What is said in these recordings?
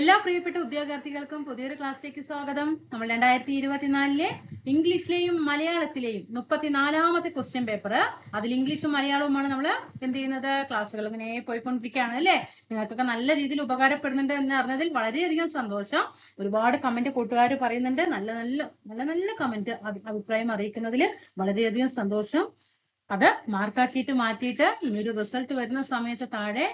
എല്ലാ പ്രിയപ്പെട്ട ഉദ്യോഗാർത്ഥികൾക്കും പുതിയൊരു ക്ലാസ്സിലേക്ക് സ്വാഗതം. നമ്മൾ രണ്ടായിരത്തി ഇരുപത്തിനാലിലെ ഇംഗ്ലീഷിലെയും മലയാളത്തിലെയും മുപ്പത്തിനാലാമത്തെ ക്വസ്റ്റ്യൻ പേപ്പർ അതിൽ ഇംഗ്ലീഷും മലയാളവുമാണ് നമ്മൾ എന്ത് ചെയ്യുന്നത്? ക്ലാസ്സുകൾ ഇങ്ങനെ പോയിക്കൊണ്ടിരിക്കുകയാണ് അല്ലേ? നിങ്ങൾക്കൊക്കെ നല്ല രീതിയിൽ ഉപകാരപ്പെടുന്നുണ്ട് എന്ന് അറിഞ്ഞതിൽ വളരെയധികം സന്തോഷം. ഒരുപാട് കമന്റ് കൂട്ടുകാർ പറയുന്നുണ്ട്. നല്ല നല്ല നല്ല നല്ല കമന്റ് അഭിപ്രായം അറിയിക്കുന്നതിൽ വളരെയധികം സന്തോഷം. അത് മാർക്കാക്കിയിട്ട് മാറ്റിയിട്ട് ഇനിയൊരു റിസൾട്ട് വരുന്ന സമയത്ത് താഴെ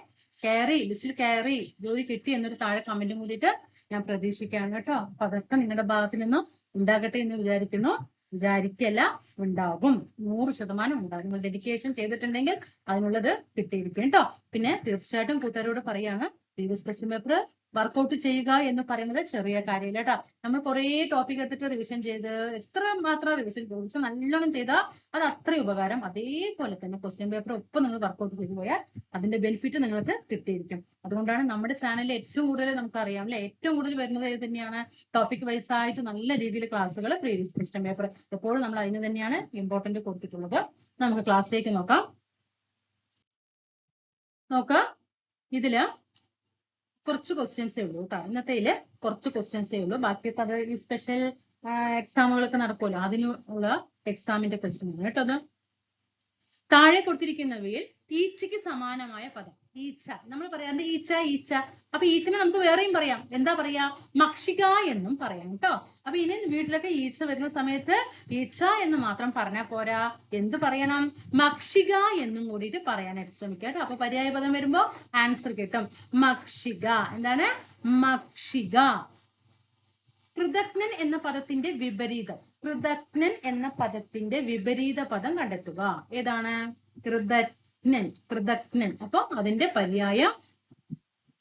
കയറി ലിസ്റ്റിൽ കയറി ജോലി കിട്ടി എന്നൊരു താഴെ കമന്റും കൂടിയിട്ട് ഞാൻ പ്രതീക്ഷിക്കുകയാണ് കേട്ടോ. അപ്പൊ അതൊക്കെ നിങ്ങളുടെ ഭാഗത്ത് നിന്നും ഉണ്ടാകട്ടെ എന്ന് വിചാരിക്കുന്നു. വിചാരിക്കല്ല ഉണ്ടാകും. നൂറ് ശതമാനം ഉണ്ടാകും. നിങ്ങൾ ഡെഡിക്കേഷൻ ചെയ്തിട്ടുണ്ടെങ്കിൽ അതിനുള്ളത് കിട്ടിയിരിക്കും കേട്ടോ. പിന്നെ തീർച്ചയായിട്ടും കൂട്ടുകാരോട് പറയാണ് പ്രീവിയസ് ക്വസ്റ്റ്യൻ പേപ്പർ വർക്കൗട്ട് ചെയ്യുക എന്ന് പറയുന്നത് ചെറിയ കാര്യമില്ല കേട്ടോ. നമ്മൾ കുറേ ടോപ്പിക് എടുത്തിട്ട് റിവിഷൻ ചെയ്ത് എത്ര മാത്രം റിവിഷൻ റിവിഷൻ നല്ലോണം ചെയ്താൽ അത് അത്ര ഉപകാരം. അതേപോലെ തന്നെ ക്വസ്റ്റ്യൻ പേപ്പർ ഒപ്പം നിങ്ങൾ വർക്കൗട്ട് ചെയ്തു പോയാൽ അതിന്റെ ബെനിഫിറ്റ് നിങ്ങൾക്ക് കിട്ടിയിരിക്കും. അതുകൊണ്ടാണ് നമ്മുടെ ചാനലിൽ ഏറ്റവും കൂടുതൽ നമുക്ക് അറിയാം അല്ലെ? ഏറ്റവും കൂടുതൽ വരുന്നത് ഏത് തന്നെയാണ്? ടോപ്പിക് വൈസ് ആയിട്ട് നല്ല രീതിയിൽ ക്ലാസ്സുകൾ പ്രീവിയസ് ക്വസ്റ്റ്യൻ പേപ്പർ എപ്പോഴും നമ്മൾ അതിന് തന്നെയാണ് ഇമ്പോർട്ടന്റ് കൊടുത്തിട്ടുള്ളത്. നമുക്ക് ക്ലാസ്സിലേക്ക് നോക്കാം. നോക്കാം. ഇതിൽ കുറച്ച് ക്വസ്റ്റ്യൻസേ ഉള്ളൂ കേട്ടോ ഇന്നത്തേൽ കുറച്ച് ക്വസ്റ്റ്യൻസേ ഉള്ളൂ. ബാക്കിയൊക്കെ അത് ഈ സ്പെഷ്യൽ എക്സാമുകളൊക്കെ നടക്കുമല്ലോ അതിനുള്ള എക്സാമിന്റെ ക്വസ്റ്റ്യൻ ആണ്. കേട്ടോ അത്? താഴെ കൊടുത്തിരിക്കുന്നവയിൽ ഈച്ചയ്ക്ക് സമാനമായ പദം. ഈച്ച. നമ്മൾ പറയാറുണ്ട് ഈച്ച? ഈച്ച. അപ്പൊ ഈച്ചനെ നമുക്ക് വേറെയും പറയാം. എന്താ പറയാ? മക്ഷിക എന്നും പറയാം കേട്ടോ. അപ്പൊ ഇനി വീട്ടിലൊക്കെ ഈച്ച വരുന്ന സമയത്ത് ഈച്ച എന്ന് മാത്രം പറഞ്ഞാൽ പോരാ. എന്ത് പറയണം? മക്ഷിക എന്നും കൂടിയിട്ട് പറയാനായിട്ട് ശ്രമിക്കുക കേട്ടോ. അപ്പൊ പര്യായ പദം വരുമ്പോ ആൻസർ കിട്ടും. മക്ഷിക. എന്താണ്? മക്ഷിക. കൃതജ്ഞൻ എന്ന പദത്തിന്റെ വിപരീതം. കൃതജ്ഞൻ എന്ന പദത്തിന്റെ വിപരീത പദം കണ്ടെത്തുക. ഏതാണ്? കൃതജ്ഞൻ കൃതജ്ഞൻ. അപ്പൊ അതിന്റെ പര്യായം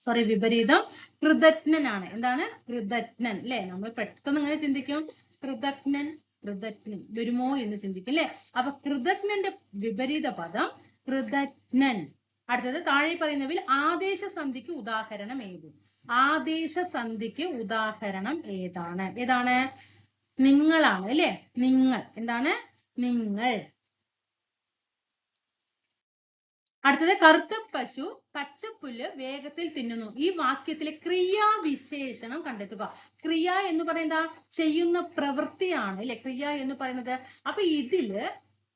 സോറി വിപരീതം കൃതജ്ഞനാണ്. എന്താണ്? കൃതജ്ഞൻ അല്ലെ നമ്മൾ പെട്ടെന്ന് ഇങ്ങനെ ചിന്തിക്കും? കൃതജ്ഞൻ കൃതജ്ഞൻ. വരുമോ എന്ന് ചിന്തിക്കും അല്ലെ അപ്പൊ കൃതജ്ഞന്റെ വിപരീത പദം കൃതജ്ഞൻ. അടുത്തത് താഴെ പറയുന്നവയിൽ ആദേശ സന്ധിക്ക് ഉദാഹരണം ഏത്? ആദേശ സന്ധിക്ക് ഉദാഹരണം ഏതാണ്? ഏതാണ്? നിങ്ങളാണ് അല്ലെ നിങ്ങൾ. എന്താണ്? നിങ്ങൾ. അടുത്തത് കറുത്ത പശു പച്ചപ്പുല്ല് വേഗത്തിൽ തിന്നുന്നു. ഈ വാക്യത്തിലെ ക്രിയാവിശേഷണം കണ്ടെത്തുക. ക്രിയ എന്ന് പറയുന്നത് ചെയ്യുന്ന പ്രവൃത്തിയാണ് അല്ലെ? ക്രിയ എന്ന് പറയുന്നത്. അപ്പൊ ഇതിൽ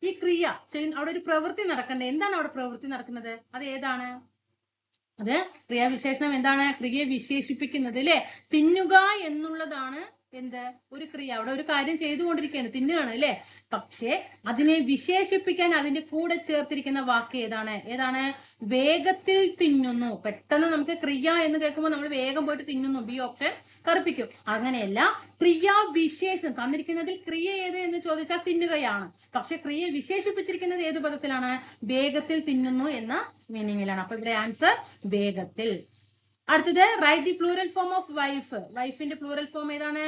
ഈ ക്രിയ ചെയ്യുന്ന അവിടെ ഒരു പ്രവൃത്തി നടക്കണ്ടേ? എന്താണ് അവിടെ പ്രവൃത്തി നടക്കുന്നത്? അത് ഏതാണ്? അത് ക്രിയാവിശേഷണം എന്താണ്? ക്രിയയെ വിശേഷിപ്പിക്കുന്നത് അല്ലെ? തിന്നുക എന്നുള്ളതാണ് എന്ത്? ഒരു ക്രിയ. അവിടെ ഒരു കാര്യം ചെയ്തുകൊണ്ടിരിക്കുകയാണ്. തിന്നുകയാണ് അല്ലെ? പക്ഷേ അതിനെ വിശേഷിപ്പിക്കാൻ അതിന്റെ കൂടെ ചേർത്തിരിക്കുന്ന വാക്ക് ഏതാണ്? ഏതാണ്? വേഗത്തിൽ തിന്നുന്നു. പെട്ടെന്ന് നമുക്ക് ക്രിയ എന്ന് കേൾക്കുമ്പോൾ നമ്മൾ വേഗം പോയിട്ട് തിന്നുന്നു. ബി ഓപ്ഷൻ കറുപ്പിക്കും. അങ്ങനെയല്ല ക്രിയാവിശേഷം തന്നിരിക്കുന്നതിൽ ക്രിയ ഏത് എന്ന് ചോദിച്ചാൽ തിന്നുകയാണ്. പക്ഷെ ക്രിയ വിശേഷിപ്പിച്ചിരിക്കുന്നത് ഏത് പദത്തിലാണ്? വേഗത്തിൽ തിന്നുന്നു എന്ന മീനിങ്ങിലാണ് അപ്പൊ ഇവിടെ ആൻസർ വേഗത്തിൽ. അടുത്തത് write the plural form of wife വൈഫിന്റെ പ്ലൂറൽ ഫോം ഏതാണ്?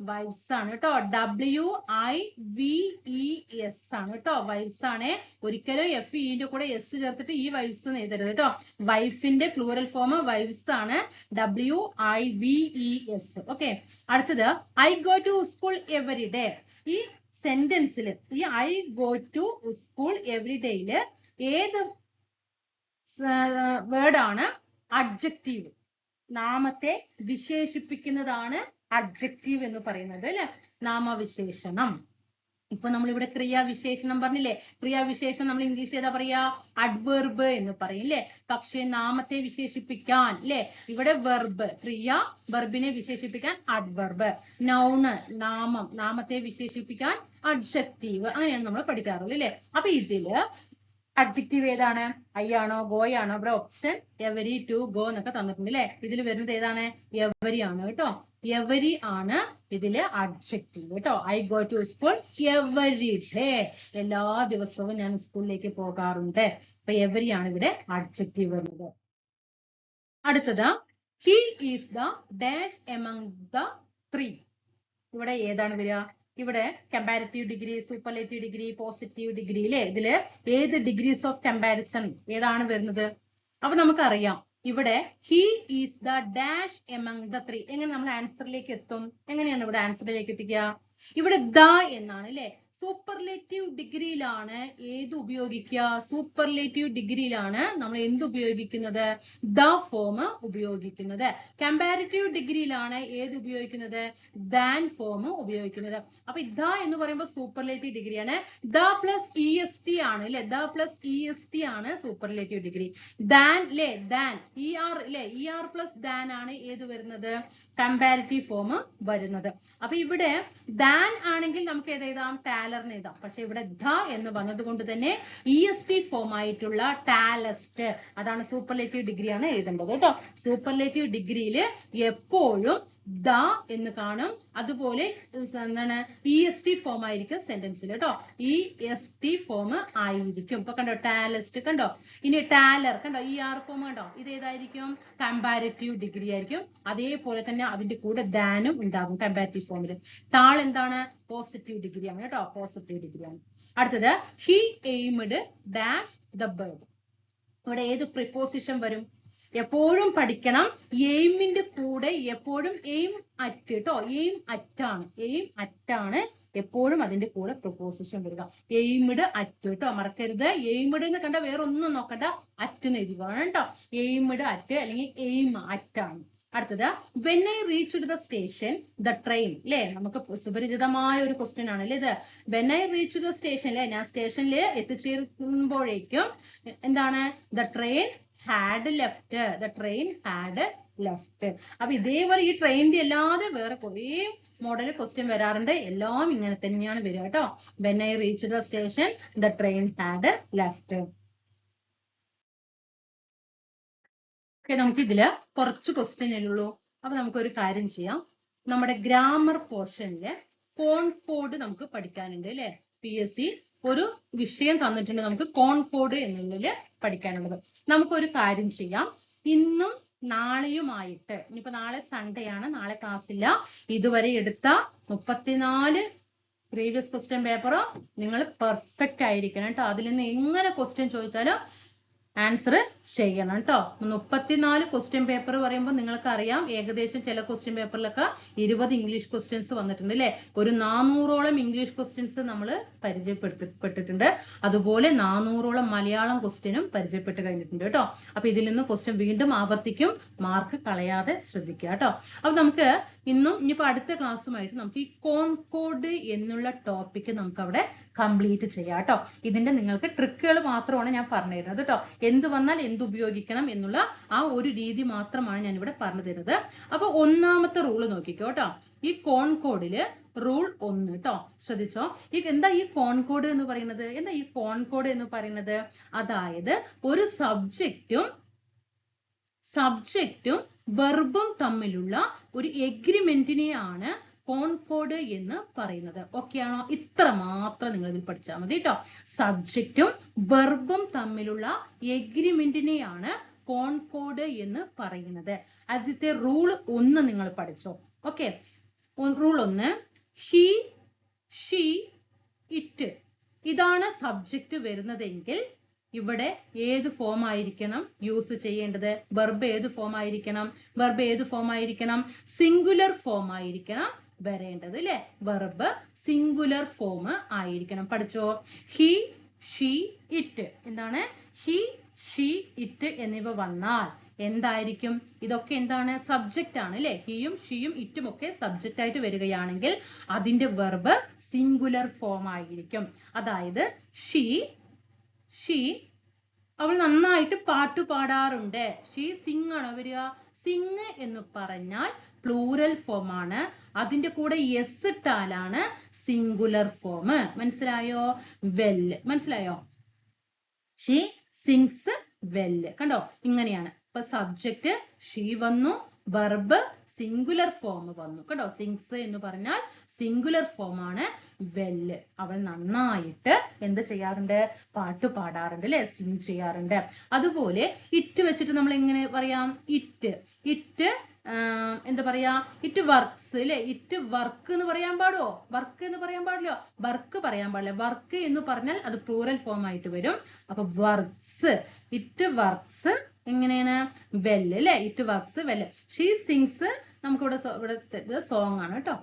വൈഫ്സ് ആണ് കേട്ടോ. W I V E S ആണ് കേട്ടോ. വൈഫ്സ് ആണ്. ഒരിക്കലും എഫ് ഇന്റെ കൂടെ എസ് ചേർത്തിട്ട് ഈ വൈഫ്സ് എന്ന് എഴുതരുത് കേട്ടോ. വൈഫിന്റെ പ്ലൂറൽ ഫോം വൈഫ്സ് ആണ്. W I V E S okay അടുത്തത് I go to school every day ഈ സെന്റൻസിൽ ഈ I go to school every ഡേയിൽ ഏത് വേർഡാണ് അഡ്ജക്റ്റീവ് നാമത്തെ വിശേഷിപ്പിക്കുന്നതാണ് അഡ്ജക്റ്റീവ് എന്ന് പറയുന്നത് അല്ലെ? നാമവിശേഷണം. ഇപ്പൊ നമ്മൾ ഇവിടെ ക്രിയാവിശേഷണം പറഞ്ഞില്ലേ? ക്രിയാവിശേഷണം നമ്മൾ ഇംഗ്ലീഷ് ഏതാ പറയാ? അഡ്വെർബ് എന്ന് പറയും അല്ലെ? പക്ഷേ നാമത്തെ വിശേഷിപ്പിക്കാൻ അല്ലെ? ഇവിടെ വെർബ് ക്രിയ വെർബിനെ വിശേഷിപ്പിക്കാൻ അഡ്വെർബ് നൗണ് നാമം നാമത്തെ വിശേഷിപ്പിക്കാൻ അഡ്ജക്റ്റീവ് അങ്ങനെയാണ് നമ്മൾ പഠിക്കാറുള്ളത് അല്ലെ? അപ്പൊ ഇതിൽ അഡ്ജക്റ്റീവ് ഏതാണ്? ഐ ആണോ? ഗോയ് ആണോ? ഇവിടെ ഓപ്ഷൻ എവരി ടു ഗോ എന്നൊക്കെ തന്നിട്ടുണ്ട് അല്ലെ ഇതിൽ വരുന്നത് ഏതാണ്? എവരി ആണ് കേട്ടോ. എവരി ആണ് ഇതിൽ അഡ്ജക്റ്റീവ് കേട്ടോ. I go to school every day എല്ലാ ദിവസവും ഞാൻ സ്കൂളിലേക്ക് പോകാറുണ്ട്. അപ്പൊ എവരി ആണ് ഇവിടെ അഡ്ജക്റ്റീവ് വരുന്നത്. അടുത്തത് he is the dash among the three ഇവിടെ ഏതാണ് വരിക? ഇവിടെ comparative degree superlative degree positive degree അല്ലെ ഇതിൽ ഏത് ഡിഗ്രീസ് ഓഫ് കമ്പാരിസൺ ഏതാണ് വരുന്നത്? അപ്പൊ നമുക്കറിയാം. ഇവിടെ he is the dash among the three എങ്ങനെ നമ്മൾ ആൻസറിലേക്ക് എത്തും? എങ്ങനെയാണ് ഇവിടെ ആൻസറിലേക്ക് എത്തിക്കുക? ഇവിടെ ദ എന്നാണ് അല്ലെ സൂപ്പർലേറ്റീവ് ഡിഗ്രിയിലാണ് ഏത് ഉപയോഗിക്കുക? സൂപ്പർലേറ്റീവ് ഡിഗ്രിയിലാണ് നമ്മൾ എന്ത് ഉപയോഗിക്കുന്നത്? ദ ഫോം ഉപയോഗിക്കുന്നത്. കമ്പാരിറ്റീവ് ഡിഗ്രിയിലാണ് ഏത് ഉപയോഗിക്കുന്നത്? ദാൻ ഫോം ഉപയോഗിക്കുന്നത്. അപ്പൊ ദ എന്ന് പറയുമ്പോൾ സൂപ്പർലേറ്റീവ് ഡിഗ്രിയാണ് the plus E S T ആണ് അല്ലെ? The plus E S T ആണ് സൂപ്പർലേറ്റീവ് ഡിഗ്രി ദാൻ ല്ലേ? ദാൻ ഇ ആർ ല്ലേ? ഇ ആർ പ്ലസ് ദാൻ ആണ് ഏത് വരുന്നത്? കമ്പാരിറ്റീവ് ഫോം വരുന്നത്. അപ്പൊ ഇവിടെ ദാൻ ആണെങ്കിൽ നമുക്ക് ഏത് എഴുതാം? ടാലറിന് എഴുതാം പക്ഷെ ഇവിടെ ധ എന്ന് വന്നത് കൊണ്ട് തന്നെ ഇ എസ് ടി ഫോം ആയിട്ടുള്ള ടാലസ്റ്റ് അതാണ് സൂപ്പർലേറ്റീവ് ഡിഗ്രിയാണ് എഴുതേണ്ടത് കേട്ടോ. സൂപ്പർലേറ്റീവ് ഡിഗ്രിയിൽ എപ്പോഴും ദ എന്ന് കാണും. അതുപോലെ എന്താണ്? ഇ എസ് ടി ഫോം ആയിരിക്കും സെന്റൻസിൽ കേട്ടോ ഇ എസ് ടി ഫോം ആയിരിക്കും. ഇപ്പൊ കണ്ടോ ടാലസ്റ്റ് കണ്ടോ? ഇനി ടാലർ കണ്ടോ? ഇ ആർ ഫോം കണ്ടോ? ഇത് ഏതായിരിക്കും? കമ്പാരറ്റീവ് ഡിഗ്രി ആയിരിക്കും. അതേപോലെ തന്നെ അതിന്റെ കൂടെ ദാനും ഉണ്ടാകും കമ്പാരറ്റീവ് ഫോമിൽ താൾ എന്താണ്? പോസിറ്റീവ് ഡിഗ്രി ആണ് കേട്ടോ പോസിറ്റീവ് ഡിഗ്രി ആണ്. അടുത്തത് he aimed dash the bird ഇവിടെ ഏത് പ്രിപ്പോസിഷൻ വരും? എപ്പോഴും പഠിക്കണം. എയിമിന്റെ കൂടെ എപ്പോഴും എയിം അറ്റ് കേട്ടോ എയിം അറ്റാണ് എയിം അറ്റാണ് എപ്പോഴും അതിന്റെ കൂടെ പ്രൊപ്പോസിഷൻ വരിക. എയിമിഡ് അറ്റ് കേട്ടോ മറക്കരുത്. എയിമിഡ് എന്ന് കണ്ട വേറെ ഒന്നും നോക്കണ്ട. അറ്റ് എന്ന് എഴുതി വേണം കേട്ടോ എയിമിഡ് അറ്റ് അല്ലെങ്കിൽ എയിം അറ്റാണ് അടുത്തത് when I reach the station the train അല്ലേ നമുക്ക് സുപരിചിതമായ ഒരു ക്വസ്റ്റ്യൻ ആണ് അല്ലേ ഇത്. When I reach the station അല്ലേ ഞാൻ സ്റ്റേഷനിൽ എത്തിച്ചേരുമ്പോഴേക്കും എന്താണ്? The train had left the train had left അപ്പൊ ഇതേപോലെ ഈ ട്രെയിനിന്റെ അല്ലാതെ വേറെ കുറേ മോഡൽ ക്വസ്റ്റ്യൻ വരാറുണ്ട്. എല്ലാം ഇങ്ങനെ തന്നെയാണ് വരിക കേട്ടോ. When I reach the station the train had left okay നമുക്ക് ഇതിൽ കുറച്ച് ക്വസ്റ്റ്യൻ ഉള്ളൂ. അപ്പൊ നമുക്കൊരു കാര്യം ചെയ്യാം. നമ്മുടെ ഗ്രാമർ പോർഷനിൽ കോൺകോഡ് നമുക്ക് പഠിക്കാനുണ്ട് അല്ലെ? പി എസ് സി ഒരു വിഷയം തന്നിട്ടുണ്ട് നമുക്ക് കോൺകോഡ് എന്നുള്ളതിൽ പഠിക്കാനുള്ളത്. നമുക്കൊരു കാര്യം ചെയ്യാം. ഇന്നും നാളെയുമായിട്ട് ഇനിയിപ്പോ നാളെ സൺഡേ ആണ് നാളെ ക്ലാസ് ഇല്ല. ഇതുവരെ എടുത്ത മുപ്പത്തിനാല് പ്രീവിയസ് ക്വസ്റ്റ്യൻ പേപ്പറോ നിങ്ങൾ പെർഫെക്റ്റ് ആയിരിക്കണം കേട്ടോ. അതിൽ നിന്ന് എങ്ങനെ ക്വസ്റ്റ്യൻ ചോദിച്ചാലും ആൻസർ ചെയ്യണം കേട്ടോ മുപ്പത്തിനാല് ക്വസ്റ്റ്യൻ പേപ്പർ പറയുമ്പോൾ നിങ്ങൾക്ക് അറിയാം ഏകദേശം ചില ക്വസ്റ്റ്യൻ പേപ്പറിലൊക്കെ ഇരുപത് ഇംഗ്ലീഷ് ക്വസ്റ്റ്യൻസ് വന്നിട്ടുണ്ട് അല്ലേ ഒരു നാനൂറോളം ഇംഗ്ലീഷ് ക്വസ്റ്റ്യൻസ് നമ്മൾ പരിചയപ്പെടുത്തിപ്പെട്ടിട്ടുണ്ട്. അതുപോലെ നാനൂറോളം മലയാളം ക്വസ്റ്റ്യനും പരിചയപ്പെട്ട് കഴിഞ്ഞിട്ടുണ്ട് കേട്ടോ അപ്പൊ ഇതിൽ നിന്ന് ക്വസ്റ്റ്യൻ വീണ്ടും ആവർത്തിക്കും. മാർക്ക് കളയാതെ ശ്രദ്ധിക്കുക കേട്ടോ അപ്പൊ നമുക്ക് ഇന്നും ഇനിയിപ്പോ അടുത്ത ക്ലാസ്സുമായിട്ട് നമുക്ക് ഈ കോൺകോഡ് എന്നുള്ള ടോപ്പിക് നമുക്ക് അവിടെ കംപ്ലീറ്റ് ചെയ്യാം കേട്ടോ ഇതിന്റെ നിങ്ങൾക്ക് ട്രിക്കുകൾ മാത്രമാണ് ഞാൻ പറഞ്ഞു തരുന്നത് കേട്ടോ എന്ത് വന്നാൽ എന്ത് ഉപയോഗിക്കണം എന്നുള്ള ആ ഒരു രീതി മാത്രമാണ് ഞാൻ ഇവിടെ പറഞ്ഞു തരുന്നത്. അപ്പൊ ഒന്നാമത്തെ റൂൾ നോക്കിക്കോ കേട്ടോ ഈ കോൺകോഡിൽ റൂൾ ഒന്ന് കേട്ടോ ശ്രദ്ധിച്ചോ? ഈ എന്താ ഈ കോൺകോഡ് എന്ന് പറയുന്നത്? എന്താ ഈ കോൺകോഡ് എന്ന് പറയുന്നത്? അതായത് ഒരു സബ്ജക്റ്റും സബ്ജക്റ്റും വെർബും തമ്മിലുള്ള ഒരു എഗ്രിമെന്റിനെയാണ് കോൺകോഡ് എന്ന് പറയുന്നത്. ഓക്കെ ആണോ? ഇത്ര മാത്രം നിങ്ങൾ ഇതിൽ പഠിച്ചാൽ മതി കേട്ടോ സബ്ജക്റ്റും വെർബും തമ്മിലുള്ള എഗ്രിമെന്റിനെയാണ് കോൺകോഡ് എന്ന് പറയുന്നത്. ആദ്യത്തെ റൂൾ ഒന്ന് നിങ്ങൾ പഠിച്ചോ. ഓക്കെ റൂൾ ഒന്ന്. ഹി ഷീ ഇറ്റ് ഇതാണ് സബ്ജക്റ്റ് വരുന്നതെങ്കിൽ ഇവിടെ ഏത് ഫോം ആയിരിക്കണം യൂസ് ചെയ്യേണ്ടത്? വെർബ് ഏത് ഫോം ആയിരിക്കണം? വെർബ് ഏത് ഫോം ആയിരിക്കണം? സിംഗുലർ ഫോം ആയിരിക്കണം. വരേണ്ടത് അല്ലെ വെർബ് സിംഗുലർ ഫോം ആയിരിക്കണം. പഠിച്ചോ? ഹി ഷീ ഇറ്റ് എന്താണ്? ഹി ഷീ ഇറ്റ് എന്നിവ വന്നാൽ എന്തായിരിക്കും? ഇതൊക്കെ എന്താണ്? സബ്ജക്റ്റ് ആണ് അല്ലെ ഹിയും ഷിയും ഇറ്റും ഒക്കെ സബ്ജക്റ്റ് ആയിട്ട് വരികയാണെങ്കിൽ അതിന്റെ വെർബ് സിംഗുലർ ഫോം ആയിരിക്കും. അതായത് ഷീ ഷീ അവൾ നന്നായിട്ട് പാട്ട് പാടാറുണ്ട്. ഷീ സിംഗ് ആണ് വരിക? സിംഗ് എന്ന് പറഞ്ഞാൽ പ്ലൂറൽ ഫോം ആണ്. അതിന്റെ കൂടെ എസ് ഇട്ടാലാണ് സിംഗുലർ ഫോം മനസ്സിലായോ? വെൽ മനസ്സിലായോ? ഷീ സിങ്സ് വെൽ കണ്ടോ? ഇങ്ങനെയാണ്. ഇപ്പൊ സബ്ജക്റ്റ് ഷീ വന്നു വെർബ് സിംഗുലർ ഫോം വന്നു. കേട്ടോ സിങ്സ് എന്ന് പറഞ്ഞാൽ സിംഗുലർ ഫോം ആണ്. വെൽ അവൾ നന്നായിട്ട് എന്ത് ചെയ്യാറുണ്ട്? പാട്ട് പാടാറുണ്ട് അല്ലെ? സിങ് ചെയ്യാറുണ്ട്. അതുപോലെ ഇറ്റ് വെച്ചിട്ട് നമ്മൾ എങ്ങനെ പറയാം? ഇറ്റ് ഇറ്റ് എന്താ പറയാ ഇറ്റ് വർക്ക്സ് അല്ലെ ഇറ്റ് വർക്ക് എന്ന് പറയാൻ പാടുമോ വർക്ക് എന്ന് പറയാൻ പാടില്ലോ. വർക്ക് പറയാൻ പാടില്ല. വർക്ക് എന്ന് പറഞ്ഞാൽ അത് പ്ലൂറൽ ഫോം ആയിട്ട് വരും. അപ്പൊ വർക്ക്സ് ഇറ്റ് വർക്ക്സ് എങ്ങനെയാണ്? വെൽ അല്ലെ it works well she sings നമുക്ക് ഇവിടെ സോങ് ആണ് കേട്ടോ.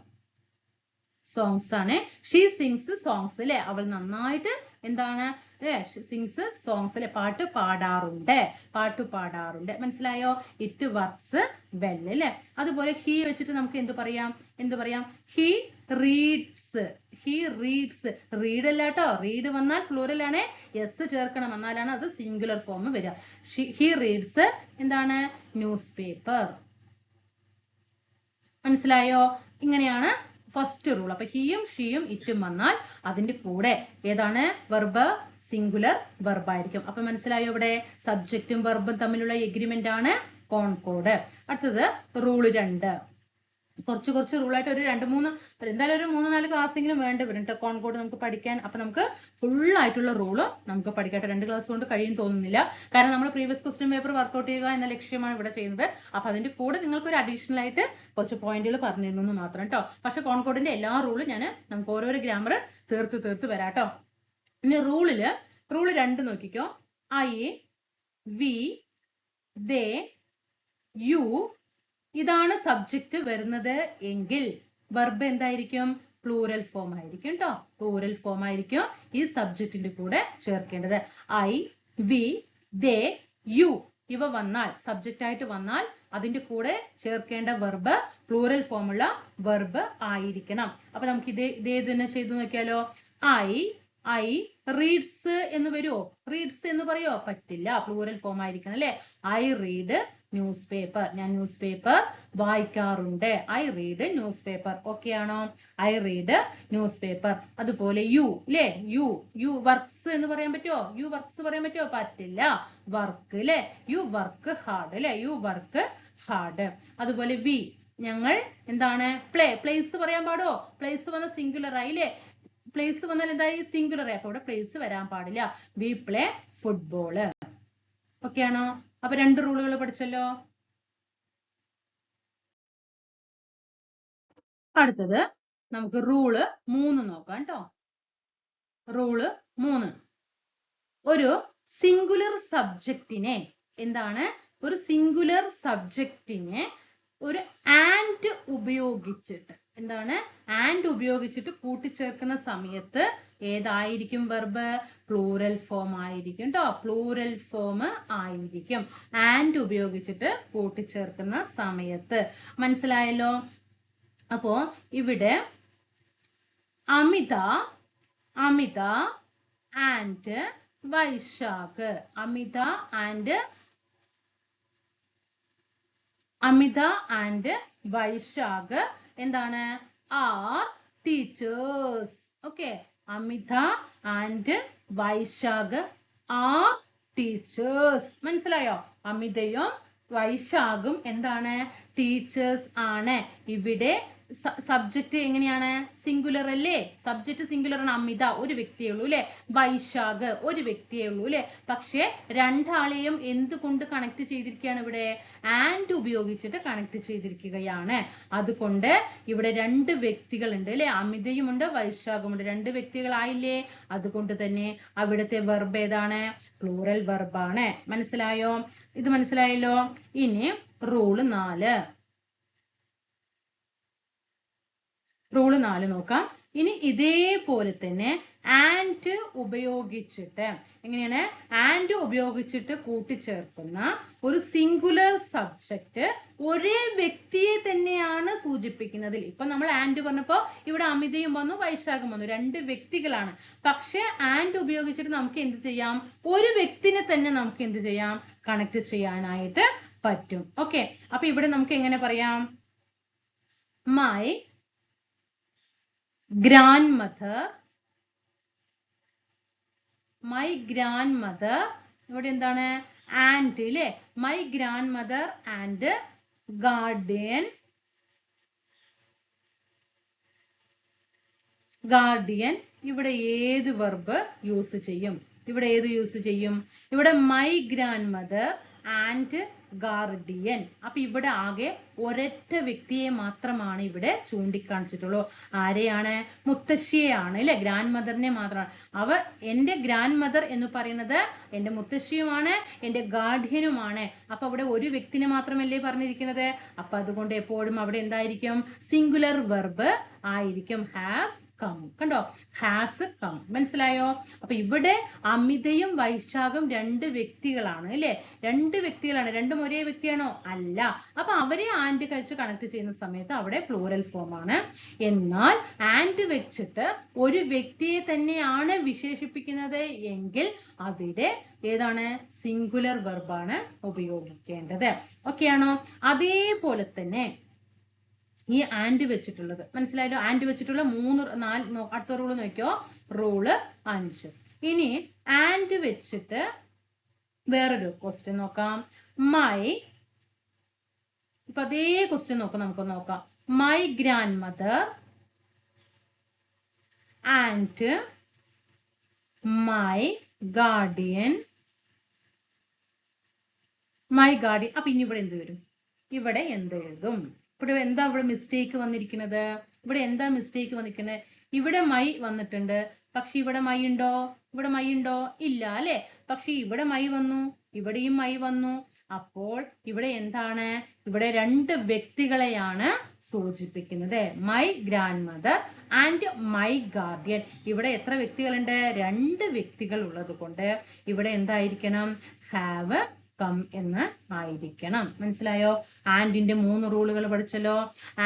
സോങ്സ് ആണ്. ഷീ സിങ്സ് സോങ്സ് അല്ലെ അവൾ നന്നായിട്ട് എന്താണ് സിങ്സ് സോങ്സ് അല്ലെ പാട്ട് പാടാറുണ്ട്. പാട്ട് പാടാറുണ്ട്. മനസ്സിലായോ? ഇറ്റ് വർക്ക്സ് വെൽ അല്ലെ അതുപോലെ ഹി വെച്ചിട്ട് നമുക്ക് എന്ത് പറയാം? എന്ത് പറയാം? He reads he reads read അല്ല കേട്ടോ റീഡ് വന്നാൽ പ്ലൂറൽ ആണ്. എസ് ചേർക്കണം എന്നാലാണ് അത് സിംഗുലർ ഫോം വരിക. ഹി റീഡ്സ് എന്താണ്? ന്യൂസ് പേപ്പർ മനസ്സിലായോ? ഇങ്ങനെയാണ് ഫസ്റ്റ് റൂൾ അപ്പൊ ഹിയും ഷീയും ഇറ്റും വന്നാൽ അതിന്റെ കൂടെ ഏതാണ്? വെർബ് സിംഗുലർ വെർബായിരിക്കും അപ്പൊ മനസ്സിലായോ ഇവിടെ സബ്ജക്റ്റും വെർബും തമ്മിലുള്ള എഗ്രിമെന്റ് ആണ് കോൺകോഡ് അടുത്തത് റൂൾ രണ്ട്. കുറച്ച് കുറച്ച് റൂളായിട്ട് ഒരു രണ്ട് മൂന്ന് എന്തായാലും ഒരു മൂന്ന് നാല് ക്ലാസ്സെങ്കിലും വേണ്ടി വരും കോൺകോഡ് നമുക്ക് പഠിക്കാൻ. അപ്പൊ നമുക്ക് ഫുൾ ആയിട്ടുള്ള റൂൾ നമുക്ക് പഠിക്കട്ടെ. രണ്ട് ക്ലാസ് കൊണ്ട് കഴിയും തോന്നുന്നില്ല. കാരണം നമ്മൾ പ്രീവിയസ് ക്വസ്റ്റ്യൻ പേപ്പർ വർക്ക്ഔട്ട് ചെയ്യുക എന്ന ലക്ഷ്യമാണ് ഇവിടെ ചെയ്യുന്നത്. അപ്പൊ അതിന്റെ കൂടെ നിങ്ങൾക്ക് ഒരു അഡീഷണൽ ആയിട്ട് കുറച്ച് പോയിന്റുകൾ പറഞ്ഞിരുന്നു മാത്രം കേട്ടോ പക്ഷെ കോൺകോഡിന്റെ എല്ലാ റൂളും ഞാൻ നമുക്ക് ഓരോരോ ഗ്രാമർ തീർത്ത് തീർത്ത് വരാം കേട്ടോ ഇനി റൂളിൽ റൂൾ രണ്ട് നോക്കിക്കോ. ഐ വി ദേ യു ഇതാണ് സബ്ജക്റ്റ് വരുന്നത് എങ്കിൽ വെർബ് എന്തായിരിക്കും? പ്ലൂറൽ ഫോം ആയിരിക്കും കേട്ടോ പ്ലൂറൽ ഫോം ആയിരിക്കും ഈ സബ്ജക്റ്റിന്റെ കൂടെ ചേർക്കേണ്ടത്. ഐ വി ദേ യു ഇവ വന്നാൽ സബ്ജക്റ്റ് ആയിട്ട് വന്നാൽ അതിന്റെ കൂടെ ചേർക്കേണ്ട വെർബ് പ്ലൂറൽ ഫോമുള്ള വെർബ് ആയിരിക്കണം. അപ്പൊ നമുക്ക് ഇതേ ഇതേ തന്നെ ചെയ്തു നോക്കിയാലോ? ഐ ഐ റീഡ്സ് എന്ന് വരുമോ റീഡ്സ് എന്ന് പറയോ പറ്റില്ല. പ്ലൂറൽ ഫോം ആയിരിക്കണം അല്ലെ? ഐ റീഡ് ന്യൂസ് പേപ്പർ ഞാൻ ന്യൂസ് പേപ്പർ വായിക്കാറുണ്ട്. I read newspaper okay ആണോ? ഐ റീഡ് ന്യൂസ് പേപ്പർ അതുപോലെ യു അല്ലേ യു യു വർക്ക്സ് എന്ന് പറയാൻ പറ്റുമോ യു വർക്ക്സ് പറയാൻ പറ്റുമോ പറ്റില്ല. വർക്ക് അല്ലേ യു വർക്ക് ഹാർഡ് അല്ലേ യു വർക്ക് ഹാർഡ് അതുപോലെ വി ഞങ്ങൾ എന്താണ്? പ്ലേ പ്ലേസ് പറയാൻ പാടോ പ്ലേസ് വന്ന സിംഗുലർ ആയി അല്ലേ പ്ലേസ് വന്നാൽ എന്തായി? സിംഗുലർ അപ്പൊ ഇവിടെ പ്ലേസ് വരാൻ പാടില്ല. വി പ്ലേ ഫുട്ബോൾ ഓക്കെ ആണോ? അപ്പൊ രണ്ട് റൂളുകൾ പഠിച്ചല്ലോ. അടുത്തത് നമുക്ക് റൂൾ മൂന്ന് നോക്കാം കേട്ടോ റൂൾ മൂന്ന്. ഒരു സിംഗുലർ സബ്ജക്റ്റിനെ എന്താണ്? ഒരു സിംഗുലർ സബ്ജക്റ്റിനെ ഒരു ആൻഡ് ഉപയോഗിച്ചിട്ട് എന്താണ്? ആൻഡ് ഉപയോഗിച്ചിട്ട് കൂട്ടിച്ചേർക്കുന്ന സമയത്ത് ഏതായിരിക്കും വെർബ് പ്ലൂറൽ ഫോം ആയിരിക്കും കേട്ടോ പ്ലൂറൽ ഫോം ആയിരിക്കും. ആൻഡ് ഉപയോഗിച്ചിട്ട് കൂട്ടിച്ചേർക്കുന്ന സമയത്ത്. മനസ്സിലായല്ലോ? അപ്പോ ഇവിടെ Amitha Amitha and Vaishakh. Amitha and Amitha and Vaishakh എന്താണ്? Are teachers okay Amitha and Vaishakh are teachers മനസ്സിലായോ? അമിതയും വൈശാഖും എന്താണ്? ടീച്ചേഴ്സ് ആണ്. ഇവിടെ സബ്ജക്റ്റ് എങ്ങനെയാണ്? സിംഗുലർ അല്ലേ? സബ്ജക്റ്റ് സിംഗുലർ ആണ് അമിത ഒരു വ്യക്തിയേ ഉള്ളൂ അല്ലെ? വൈശാഖ് ഒരു വ്യക്തിയേ ഉള്ളൂ അല്ലെ? പക്ഷെ രണ്ടാളെയും എന്തുകൊണ്ട് കണക്ട് ചെയ്തിരിക്കുകയാണ് ഇവിടെ? ആൻഡ് ഉപയോഗിച്ചിട്ട് കണക്ട് ചെയ്തിരിക്കുകയാണ്. അതുകൊണ്ട് ഇവിടെ രണ്ട് വ്യക്തികളുണ്ട് അല്ലെ? അമിതയുമുണ്ട് വൈശാഖുമുണ്ട്. രണ്ട് വ്യക്തികളായില്ലേ? അതുകൊണ്ട് തന്നെ അവിടുത്തെ വെർബ് ഏതാണ്? പ്ലൂറൽ വെർബാണ് മനസ്സിലായോ? ഇത് മനസ്സിലായല്ലോ? ഇനി റൂൾ നാല്. റൂൾ നാല് നോക്കാം. ഇനി ഇതേപോലെ തന്നെ ആൻഡ് ഉപയോഗിച്ചിട്ട് എങ്ങനെയാണ്? ആൻഡ് ഉപയോഗിച്ചിട്ട് കൂട്ടിച്ചേർക്കുന്ന ഒരു സിംഗുലർ സബ്ജക്റ്റ് ഒരേ വ്യക്തിയെ തന്നെയാണ് സൂചിപ്പിക്കുന്നത് ഇപ്പൊ നമ്മൾ ആൻഡ് പറഞ്ഞപ്പോ ഇവിടെ അമിതയും വന്നു വൈശാഖം വന്നു. രണ്ട് വ്യക്തികളാണ്. പക്ഷെ ആൻഡ് ഉപയോഗിച്ചിട്ട് നമുക്ക് എന്ത് ചെയ്യാം? ഒരു വ്യക്തിനെ തന്നെ നമുക്ക് എന്ത് ചെയ്യാം? കണക്ട് ചെയ്യാനായിട്ട് പറ്റും. ഓക്കെ അപ്പൊ ഇവിടെ നമുക്ക് എങ്ങനെ പറയാം? My grandmother. My grandmother ഇവിടെ എന്താണ്? ആൻഡ് അല്ലേ my grandmother and guardian guardian ഇവിടെ ഏത് വെർബ് യൂസ് ചെയ്യും? ഇവിടെ ഏത് യൂസ് ചെയ്യും? ഇവിടെ my grandmother and guardian. അപ്പൊ ഇവിടെ ആകെ ഒരൊറ്റ വ്യക്തിയെ മാത്രമാണ് ഇവിടെ ചൂണ്ടിക്കാണിച്ചിട്ടുള്ളൂ. ആരെയാണ്? മുത്തശ്ശിയെയാണ് അല്ലെ? ഗ്രാൻഡ് മദറിനെ മാത്രമാണ്. അവർ എന്റെ ഗ്രാൻഡ് മദർ എന്ന് പറയുന്നത് എന്റെ മുത്തശ്ശിയുമാണ് എന്റെ ഗാർഡിയനുമാണ്. അപ്പൊ അവിടെ ഒരു വ്യക്തിനെ മാത്രമല്ലേ പറഞ്ഞിരിക്കുന്നത്? അപ്പൊ അതുകൊണ്ട് എപ്പോഴും അവിടെ എന്തായിരിക്കും? സിംഗുലർ വെർബ് ആയിരിക്കും. ഹാസ് കം കണ്ടോ? ഹാസ് കം മനസ്സിലായോ? അപ്പൊ ഇവിടെ അമിതയും വൈശാഖും രണ്ട് വ്യക്തികളാണ് അല്ലെ? രണ്ട് വ്യക്തികളാണ്. രണ്ടും ഒരേ വ്യക്തിയാണോ? അല്ല. അപ്പൊ അവരെ ആൻഡ് കഴിച്ച് കണക്ട് ചെയ്യുന്ന സമയത്ത് അവിടെ പ്ലൂറൽ ഫോം ആണ്. എന്നാൽ ആൻഡ് വെച്ചിട്ട് ഒരു വ്യക്തിയെ തന്നെയാണ് വിശേഷിപ്പിക്കുന്നത് എങ്കിൽ അവിടെ ഏതാണ്? സിംഗുലർ വെർബാണ് ഉപയോഗിക്കേണ്ടത്. ഓക്കെ ആണോ അതേപോലെ തന്നെ ഈ ആൻഡ് വെച്ചിട്ടുള്ളത്. മനസ്സിലായല്ലോ ആൻഡ് വെച്ചിട്ടുള്ള മൂന്ന് നാല് അടുത്ത റൂൾ നോക്കിയോ റൂൾ അഞ്ച്. ഇനി ആൻഡ് വെച്ചിട്ട് വേറൊരു ക്വസ്റ്റ്യൻ നോക്കാം. മൈ ഇപ്പൊ അതേ ക്വസ്റ്റ്യൻ നോക്കാം നമുക്ക് നോക്കാം. My grandmother and my guardian my guardian അപ്പൊ ഇനി ഇവിടെ എന്ത് വരും? ഇവിടെ എന്ത് എഴുതും? ഇവിടെ എന്താ ഇവിടെ മിസ്റ്റേക്ക് വന്നിരിക്കുന്നത്? ഇവിടെ എന്താ മിസ്റ്റേക്ക് വന്നിരിക്കുന്നത്? ഇവിടെ മൈ വന്നിട്ടുണ്ട്. പക്ഷെ ഇവിടെ മൈ ഉണ്ടോ? ഇവിടെ മൈ ഉണ്ടോ? ഇല്ല അല്ലെ? പക്ഷെ ഇവിടെ മൈ വന്നു ഇവിടെയും മൈ വന്നു. അപ്പോൾ ഇവിടെ എന്താണ്? ഇവിടെ രണ്ട് വ്യക്തികളെയാണ് സൂചിപ്പിക്കുന്നത്. My grandmother and my guardian ഇവിടെ എത്ര വ്യക്തികളുണ്ട്? രണ്ട് വ്യക്തികൾ ഉള്ളത് കൊണ്ട് ഇവിടെ എന്തായിരിക്കണം? ഹാവ് കം എന്ന് ആയിരിക്കണം. മനസ്സിലായോ? ആൻഡിന്റെ മൂന്ന് റൂളുകൾ പഠിച്ചല്ലോ.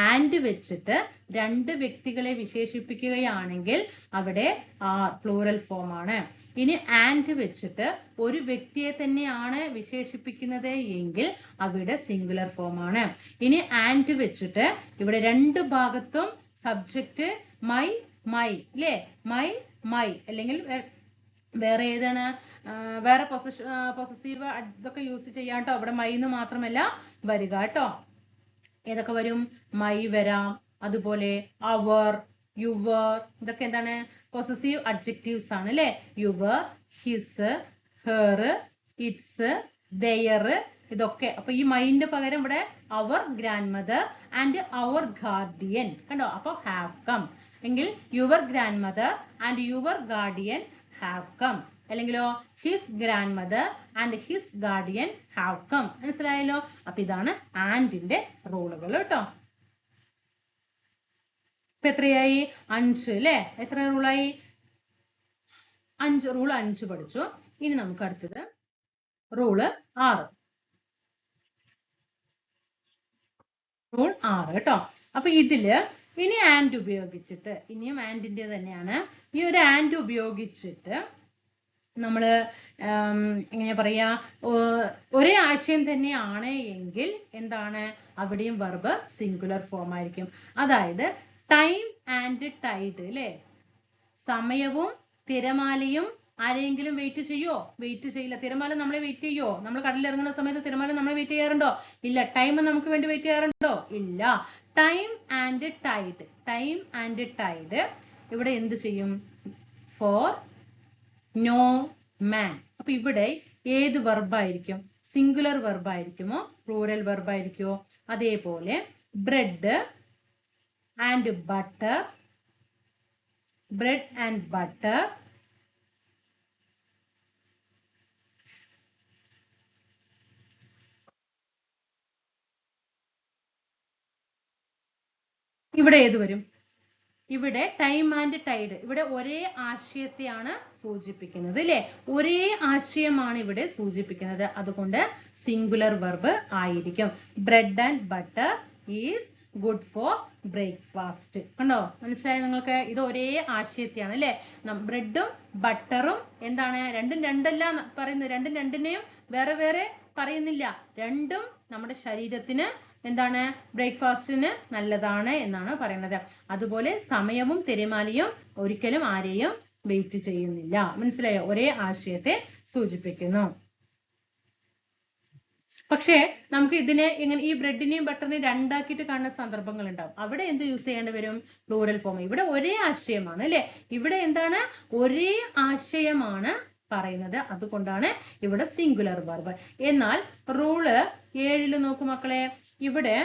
ആൻഡ് വെച്ചിട്ട് രണ്ട് വ്യക്തികളെ വിശേഷിപ്പിക്കുകയാണെങ്കിൽ അവിടെ ആർ പ്ലൂറൽ ഫോം ആണ്. ഇനി ആൻഡ് വെച്ചിട്ട് ഒരു വ്യക്തിയെ തന്നെയാണ് വിശേഷിപ്പിക്കുന്നത് എങ്കിൽ അവിടെ സിംഗുലർ ഫോം ആണ്. ഇനി ആൻഡ് വെച്ചിട്ട് ഇവിടെ രണ്ട് ഭാഗത്തും സബ്ജക്റ്റ് മൈ മൈ അല്ലേ മൈ മൈ അല്ലെങ്കിൽ വേറെ ഏതാണ്? വേറെ പൊസസ് പൊസസീവ് ഇതൊക്കെ യൂസ് ചെയ്യാം കേട്ടോ അവിടെ മൈ എന്ന് മാത്രമല്ല വരിക കേട്ടോ. ഏതൊക്കെ വരും? മൈ വരാം. അതുപോലെ അവർ യുവർ ഇതൊക്കെ എന്താണ്? പൊസസീവ് അഡ്ജക്റ്റീവ്സ് ആണ് അല്ലെ? Your his her its their ഇതൊക്കെ. അപ്പൊ ഈ മൈൻഡ് പകരം ഇവിടെ our grandmother and our guardian കണ്ടോ? അപ്പൊ ഹാവ് കം എങ്കിൽ your grandmother and your guardian have come അല്ലെങ്കിലോ his grandmother and his guardian have come മനസ്സിലായല്ലോ? അപ്പൊ ഇതാണ് ആൻഡിന്റെ റോളുകൾ കേട്ടോ ഇപ്പൊ എത്രയായി? അഞ്ച് അല്ലേ എത്ര റൂളായി അഞ്ച് റൂൾ അഞ്ച് പഠിച്ചു. ഇനി നമുക്ക് അടുത്തത് റൂൾ ആറ്. റൂൾ ആറ് കേട്ടോ അപ്പൊ ഇതിൽ ഇനി ആൻഡ് ഉപയോഗിച്ചിട്ട് ഇനിയും ആൻഡിന്റെ തന്നെയാണ്. ഈ ഒരു ആൻഡ് ഉപയോഗിച്ചിട്ട് നമ്മൾ എങ്ങനെ പറയാ ഒരേ ആശയം തന്നെയാണ് എങ്കിൽ എന്താണ്? അവിടെയും വെർബ് സിംഗുലർ ഫോം ആയിരിക്കും. അതായത് ടൈം ആൻഡ് ടൈഡ് അല്ലേ സമയവും തിരമാലയും ആരെങ്കിലും വെയിറ്റ് ചെയ്യോ വെയിറ്റ് ചെയ്യില്ല. തിരമാല നമ്മളെ വെയിറ്റ് ചെയ്യോ നമ്മൾ കടലിൽ ഇറങ്ങുന്ന സമയത്ത് തിരമാല നമ്മളെ വെയിറ്റ് ചെയ്യാറുണ്ടോ? ഇല്ല. ടൈം നമുക്ക് വേണ്ടി വെയിറ്റ് ചെയ്യാറുണ്ടോ? ഇല്ല. Time and tide time and tide ഇവിടെ എന്ത് ചെയ്യും? ഫോർ നോ മാൻ അപ്പൊ ഇവിടെ ഏത് വെർബായിരിക്കും സിംഗുലർ വെർബായിരിക്കുമോ പ്ലൂറൽ വെർബായിരിക്കുമോ അതേപോലെ bread and butter bread and butter ഇവിടെ ഏത് വരും? ഇവിടെ ടൈം ആൻഡ് ടൈഡ് ഇവിടെ ഒരേ ആശയത്തെയാണ് സൂചിപ്പിക്കുന്നത് അല്ലെ ഒരേ ആശയമാണ് ഇവിടെ സൂചിപ്പിക്കുന്നത്. അതുകൊണ്ട് സിംഗുലർ വെർബ് ആയിരിക്കും. Bread and butter is good for breakfast കണ്ടോ? മനസ്സിലായി നിങ്ങൾക്ക്? ഇത് ഒരേ ആശയത്തെയാണ് അല്ലെ ബ്രെഡും ബട്ടറും എന്താണ്? രണ്ടും രണ്ടല്ല പറയുന്നത്. രണ്ടും രണ്ടിനെയും വേറെ വേറെ പറയുന്നില്ല. രണ്ടും നമ്മുടെ ശരീരത്തിന് എന്താണ്? ബ്രേക്ക്ഫാസ്റ്റിന് നല്ലതാണ് എന്നാണ് പറയുന്നത്. അതുപോലെ സമയവും തിരമാലിയും ഒരിക്കലും ആരെയും വെയിറ്റ് ചെയ്യുന്നില്ല. മനസ്സിലായോ? ഒരേ ആശയത്തെ സൂചിപ്പിക്കുന്നു. പക്ഷേ നമുക്ക് ഇതിനെ ഇങ്ങനെ ഈ ബ്രെഡിനെയും ബട്ടറിനെയും രണ്ടാക്കിയിട്ട് കാണുന്ന സന്ദർഭങ്ങൾ ഉണ്ടാവും അവിടെ എന്ത് യൂസ് ചെയ്യേണ്ടി വരും? Plural form. ഇവിടെ ഒരേ ആശയമാണ് അല്ലെ? ഇവിടെ എന്താണ്? ഒരേ ആശയമാണ് പറയുന്നത്. അതുകൊണ്ടാണ് ഇവിടെ സിംഗുലർ വെർബ്. എന്നാൽ റൂൾ ഏഴിൽ നോക്കൂ മക്കളെ. ഇവിടെ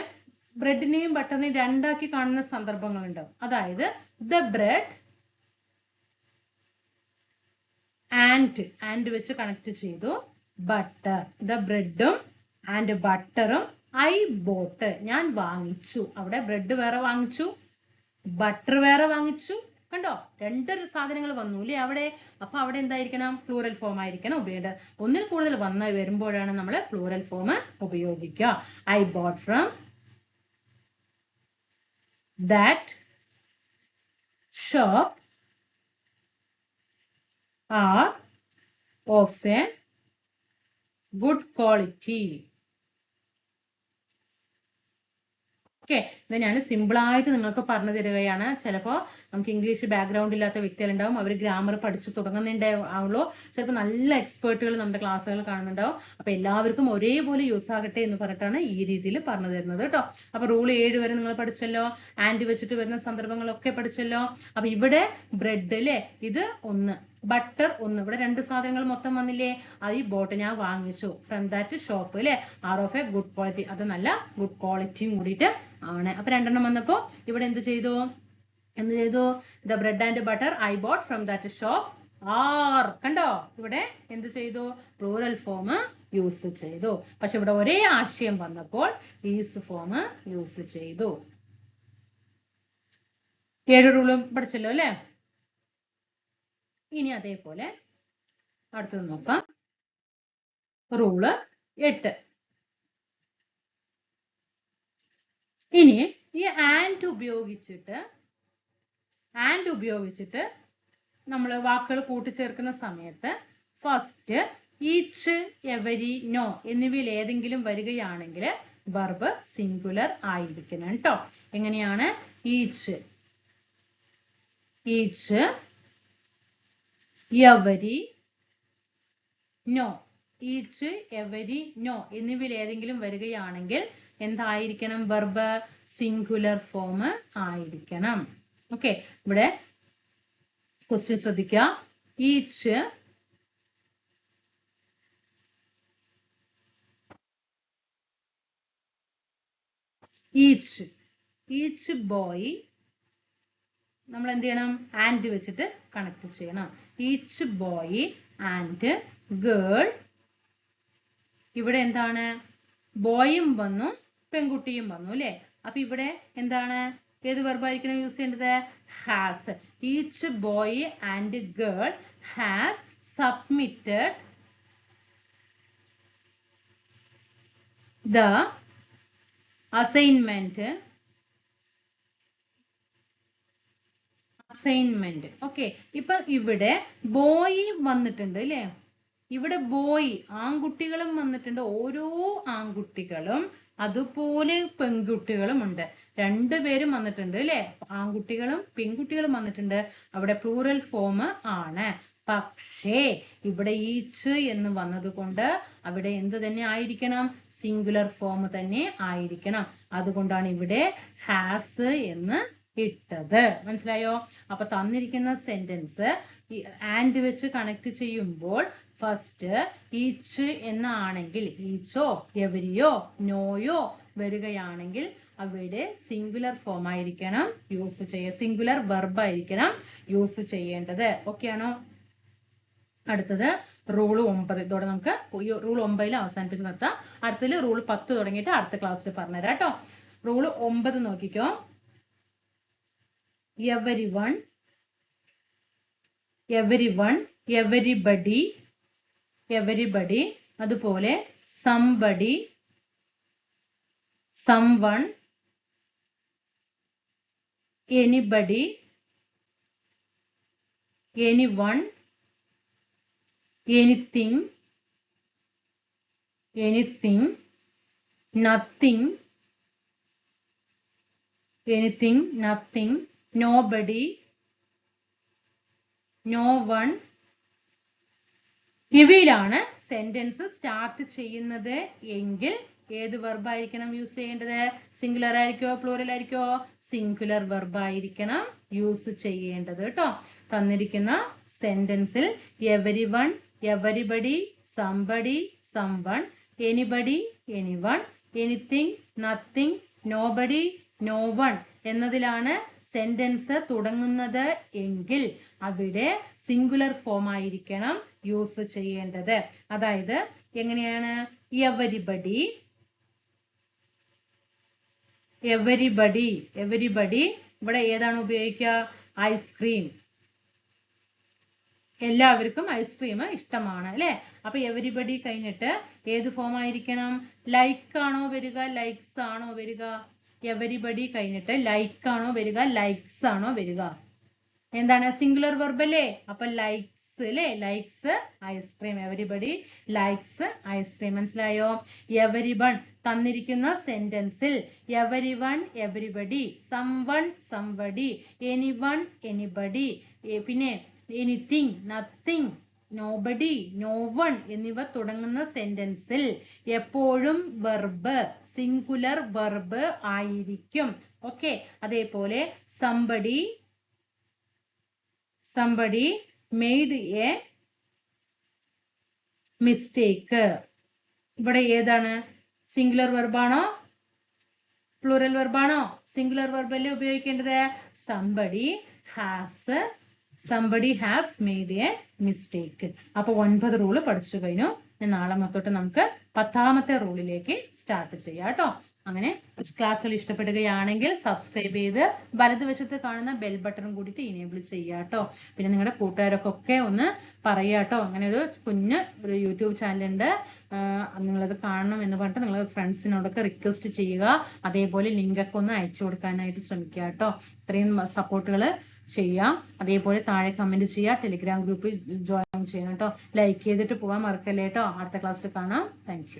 ബ്രെഡിനെയും ബട്ടറിനെയും രണ്ടാക്കി കാണുന്ന സന്ദർഭങ്ങളുണ്ട്. അതായത് ദ ബ്രെഡ് ആൻഡ് ആൻഡ് വെച്ച് കണക്ട് ചെയ്തു. ബട്ടർ ദ ബ്രെഡും ആൻഡ് ബട്ടറും ഐ ബോട്ട് ഞാൻ വാങ്ങിച്ചു. അവിടെ ബ്രെഡ് വേറെ വാങ്ങിച്ചു. ബട്ടർ വേറെ വാങ്ങിച്ചു. കണ്ടോ? രണ്ട് സാധനങ്ങൾ വന്നു അല്ലേ അവിടെ? അപ്പൊ അവിടെ എന്തായിരിക്കണം? പ്ലൂറൽ ഫോം ആയിരിക്കണം ഉപയോഗിക്കേണ്ടത് ഒന്നിൽ കൂടുതൽ വന്ന് വരുമ്പോഴാണ് നമ്മൾ പ്ലൂറൽ ഫോം ഉപയോഗിക്കുക. I bought from that shop are of a good quality okay. ഇത് ഞാൻ സിമ്പിൾ ആയിട്ട് നിങ്ങൾക്ക് പറഞ്ഞു തരികയാണ്. ചിലപ്പോൾ നമുക്ക് ഇംഗ്ലീഷ് ബാക്ക്ഗ്രൗണ്ട് ഇല്ലാത്ത വ്യക്തികളുണ്ടാവും. അവർ ഗ്രാമർ പഠിച്ചു തുടങ്ങുന്നുണ്ടാവുള്ളൂ ചിലപ്പോൾ നല്ല എക്സ്പേർട്ടുകൾ നമ്മുടെ ക്ലാസ്സുകൾ കാണുന്നുണ്ടാവും. അപ്പോൾ എല്ലാവർക്കും ഒരേപോലെ യൂസ് ആകട്ടെ എന്ന് പറഞ്ഞിട്ടാണ് ഈ രീതിയിൽ പറഞ്ഞു തരുന്നത് കേട്ടോ അപ്പോൾ റൂൾ ഏഴ് വരെ നിങ്ങൾ പഠിച്ചല്ലോ. ആൻഡ് വെച്ചിട്ട് വരുന്ന സന്ദർഭങ്ങളൊക്കെ പഠിച്ചല്ലോ. അപ്പോൾ ഇവിടെ ബ്രെഡ് അല്ലേ ഇത് ഒന്ന്. ബട്ടർ ഒന്ന്. ഇവിടെ രണ്ട് സാധനങ്ങൾ മൊത്തം വന്നില്ലേ? അത് ഈ ബോട്ട് ഞാൻ വാങ്ങിച്ചു. ഫ്രം ദാറ്റ് ഷോപ്പ് അല്ലെ are of a good quality അത് നല്ല ഗുഡ് ക്വാളിറ്റിയും കൂടിയിട്ട് ആണ്. അപ്പൊ രണ്ടെണ്ണം വന്നപ്പോ ഇവിടെ എന്ത് ചെയ്തു? എന്ത് ചെയ്തു? The bread and butter I bought from that shop are. കണ്ടോ? ഇവിടെ എന്ത് ചെയ്തു? പ്ലൂറൽ ഫോം യൂസ് ചെയ്തു. പക്ഷെ ഇവിടെ ഒരേ ആശയം വന്നപ്പോൾ ഈസ് ഫോം യൂസ് ചെയ്തു. ഏഴ് റൂളും പഠിച്ചല്ലോ അല്ലേ? ഇനി അതേപോലെ അടുത്തത് നോക്കാം. റൂൾ എട്ട്. ഇനി ഈ ആൻഡ് ഉപയോഗിച്ചിട്ട് ആൻഡ് ഉപയോഗിച്ചിട്ട് നമ്മൾ വാക്കുകൾ കൂട്ടിച്ചേർക്കുന്ന സമയത്ത് ഫസ്റ്റ് ഈച്ച് എവരി നോ എന്നിവയിൽ ഏതെങ്കിലും വരികയാണെങ്കിൽ വർബ് സിംഗുലർ ആയിരിക്കണം കേട്ടോ എങ്ങനെയാണ്? Each each every no. Each every no എന്നിവയിൽ ഏതെങ്കിലും വരികയാണെങ്കിൽ എന്തായിരിക്കണം? വെർബ് സിംഗുലർ ഫോം ആയിരിക്കണം. ഓക്കെ ഇവിടെ ക്വസ്റ്റ്യൻ ശ്രദ്ധിക്കുക. Each each. ഈച്ച് ബോയ് നമ്മൾ എന്ത് ചെയ്യണം? ആൻഡ് വെച്ചിട്ട് കണക്ട് ചെയ്യണം. ഈച്ച് ബോയ് ആൻഡ് ഗേൾ ഇവിടെ എന്താണ്? ബോയും വന്നു പെൺകുട്ടിയും വന്നു അല്ലേ? അപ്പൊ ഇവിടെ എന്താണ്? ഏത് വെർബായിരിക്കണം യൂസ് ചെയ്യേണ്ടത്? Has each boy and girl has submitted the assignment assignment okay ഇപ്പൊ ഇവിടെ ബോയ് വന്നിട്ടുണ്ട് അല്ലേ ഇവിടെ ബോയ് ആൺകുട്ടികളും വന്നിട്ടുണ്ട്. ഓരോ ആൺകുട്ടികളും അതുപോലെ പെൺകുട്ടികളും ഉണ്ട്. രണ്ടുപേരും വന്നിട്ടുണ്ട് അല്ലേ ആൺകുട്ടികളും പെൺകുട്ടികളും വന്നിട്ടുണ്ട്. അവിടെ പ്ലൂറൽ ഫോം ആണ്. പക്ഷേ ഇവിടെ ഈച്ച് എന്ന് വന്നതുകൊണ്ട് അവിടെ എന്ത് തന്നെ ആയിരിക്കണം? സിംഗുലർ ഫോം തന്നെ ആയിരിക്കണം. അതുകൊണ്ടാണ് ഇവിടെ ഹാസ് എന്ന് ഇട്ടത്. മനസ്സിലായോ? അപ്പൊ തന്നിരിക്കുന്ന സെന്റൻസ് ആൻഡ് വെച്ച് കണക്ട് ചെയ്യുമ്പോൾ ഫസ്റ്റ് ഈച്ച് എന്നാണെങ്കിൽ ഈച്ചോ എവരിയോ നോയോ വരികയാണെങ്കിൽ അവിടെ സിംഗുലർ ഫോം ആയിരിക്കണം. യൂസ് ചെയ്യുക സിംഗുലർ വെർബ് ആയിരിക്കണം യൂസ് ചെയ്യേണ്ടത്. ഓക്കെ ആണോ? അടുത്തത് റൂൾ ഒമ്പത്. ഇതോടെ നമുക്ക് റൂൾ ഒമ്പതിൽ അവസാനിപ്പിച്ച് നിർത്താം. അടുത്തതിൽ റൂൾ പത്ത് തുടങ്ങിയിട്ട് അടുത്ത ക്ലാസ്സിൽ പറഞ്ഞുതരാം കേട്ടോ. റൂൾ ഒമ്പത് നോക്കിക്കോ. Every one every one everybody everybody അതുപോലെ somebody someone anybody any one anything anything nothing anything nothing nobody. No one. ഇവയിലാണ് സെന്റൻസ് സ്റ്റാർട്ട് ചെയ്യുന്നത് എങ്കിൽ ഏത് വെർബായിരിക്കണം യൂസ് ചെയ്യേണ്ടത്? സിംഗുലർ ആയിരിക്കോ പ്ലൂറൽ ആയിരിക്കോ? സിംഗുലർ വെർബായിരിക്കണം യൂസ് ചെയ്യേണ്ടത് കേട്ടോ തന്നിരിക്കുന്ന സെന്റൻസിൽ every one everybody somebody someone anybody anyone anything nothing nobody no one എന്നതിലാണ് സെന്റൻസ് തുടങ്ങുന്നത് എങ്കിൽ അവിടെ സിംഗുലർ ഫോം ആയിരിക്കണം യൂസ് ചെയ്യേണ്ടത്. അതായത് എങ്ങനെയാണ്? എവരിബഡി എവരിബഡി എവരിബഡി ഇവിടെ ഏതാണ് ഉപയോഗിക്കുക? ഐസ്ക്രീം എല്ലാവർക്കും ഐസ്ക്രീം ഇഷ്ടമാണ് അല്ലെ? അപ്പൊ എവരിബഡി കഴിഞ്ഞിട്ട് ഏത് ഫോം ആയിരിക്കണം? ലൈക്ക് ആണോ വരിക? ലൈക്സ് ആണോ വരിക? എവരിബഡി കഴിഞ്ഞിട്ട് ലൈക്ക് ആണോ വരിക ലൈക്സ് ആണോ വരിക. എന്താണ്? സിംഗുലർ വെർബ് അല്ലേ? അപ്പൊ ലൈക്സ് അല്ലേ likes ice cream everybody likes ice cream മനസ്സിലായോ? എവരിവൺ തന്നിരിക്കുന്ന സെന്റൻസിൽ every one everybody some someone somebody anyone anybody പിന്നെ anything nothing nobody no one എന്നിവ തുടങ്ങുന്ന സെന്റൻസിൽ എപ്പോഴും വെർബ് സിംഗുലർ വെർബ് ആയിരിക്കും. ഓക്കെ അതേപോലെ somebody somebody made a mistake ഇവിടെ ഏതാണ്? സിംഗുലർ വെർബാണോ പ്ലൂറൽ വെർബാണോ സിംഗുലർ വെർബ് അല്ലേ ഉപയോഗിക്കേണ്ടത്? Somebody has somebody has made a mistake അപ്പൊ ഒൻപത് റൂൾ പഠിച്ചു കഴിഞ്ഞു. നാളെ മൊത്തോട്ട് നമുക്ക് പത്താമത്തെ റൂളിലേക്ക് സ്റ്റാർട്ട് ചെയ്യാം കേട്ടോ. അങ്ങനെ ക്ലാസ്സുകൾ ഇഷ്ടപ്പെടുകയാണെങ്കിൽ സബ്സ്ക്രൈബ് ചെയ്ത് വലതുവശത്ത് കാണുന്ന ബെൽ ബട്ടണും കൂടിയിട്ട് ഇനേബിൾ ചെയ്യുക കേട്ടോ. പിന്നെ നിങ്ങളുടെ കൂട്ടുകാരൊക്കെ ഒന്ന് പറയുക കേട്ടോ. അങ്ങനെ ഒരു കുഞ്ഞ് ഒരു യൂട്യൂബ് ചാനലുണ്ട് നിങ്ങളത് കാണണം എന്ന് പറഞ്ഞിട്ട് നിങ്ങൾ ഫ്രണ്ട്സിനോടൊക്കെ റിക്വസ്റ്റ് ചെയ്യുക. അതേപോലെ ലിങ്കൊക്കെ ഒന്ന് അയച്ചു കൊടുക്കാനായിട്ട് ശ്രമിക്കുക കേട്ടോ. ഇത്രയും സപ്പോർട്ടുകൾ ചെയ്യാം. അതേപോലെ താഴെ കമന്റ് ചെയ്യുക ടെലിഗ്രാം ഗ്രൂപ്പിൽ ജോയിൻ ചെയ്യണം കേട്ടോ ലൈക്ക് ചെയ്തിട്ട് പോകാൻ മറക്കല്ലേ കേട്ടോ അടുത്ത ക്ലാസ്സിൽ കാണാം. താങ്ക്